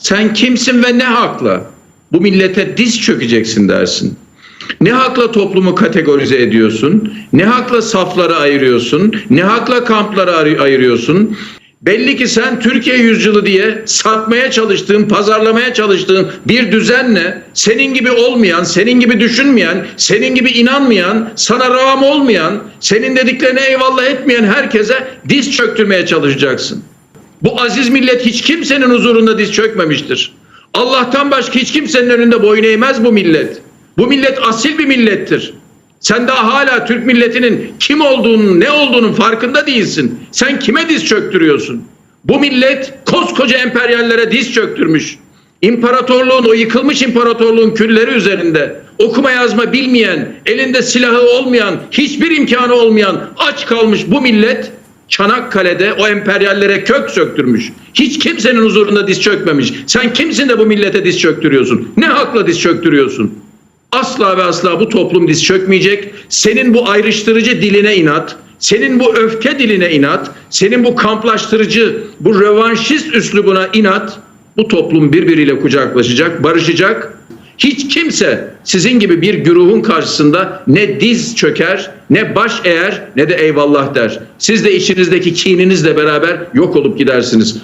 Sen kimsin ve ne hakla bu millete diz çökeceksin dersin. Ne hakla toplumu kategorize ediyorsun? Ne hakla safları ayırıyorsun? Ne hakla kampları ayır- ayırıyorsun? Belli ki sen Türkiye yüzyılı diye satmaya çalıştığın, pazarlamaya çalıştığın bir düzenle senin gibi olmayan, senin gibi düşünmeyen, senin gibi inanmayan, sana rağm olmayan, senin dediklerine eyvallah etmeyen herkese diz çöktürmeye çalışacaksın. Bu aziz millet hiç kimsenin huzurunda diz çökmemiştir. Allah'tan başka hiç kimsenin önünde boyun eğmez bu millet. Bu millet asil bir millettir. Sen daha hala Türk milletinin kim olduğunun, ne olduğunun farkında değilsin. Sen kime diz çöktürüyorsun? Bu millet koskoca emperyallere diz çöktürmüş. İmparatorluğun, o yıkılmış imparatorluğun külleri üzerinde okuma yazma bilmeyen, elinde silahı olmayan, hiçbir imkanı olmayan aç kalmış bu millet Çanakkale'de o emperyallere kök söktürmüş. Hiç kimsenin huzurunda diz çökmemiş. Sen kimsin de bu millete diz çöktürüyorsun? Ne hakla diz çöktürüyorsun? Asla ve asla bu toplum diz çökmeyecek. Senin bu ayrıştırıcı diline inat, senin bu öfke diline inat, senin bu kamplaştırıcı, bu rövanşist üslubuna inat, bu toplum birbiriyle kucaklaşacak, barışacak. Hiç kimse sizin gibi bir güruhun karşısında ne diz çöker, ne baş eğer, ne de eyvallah der. Siz de içinizdeki kininizle beraber yok olup gidersiniz.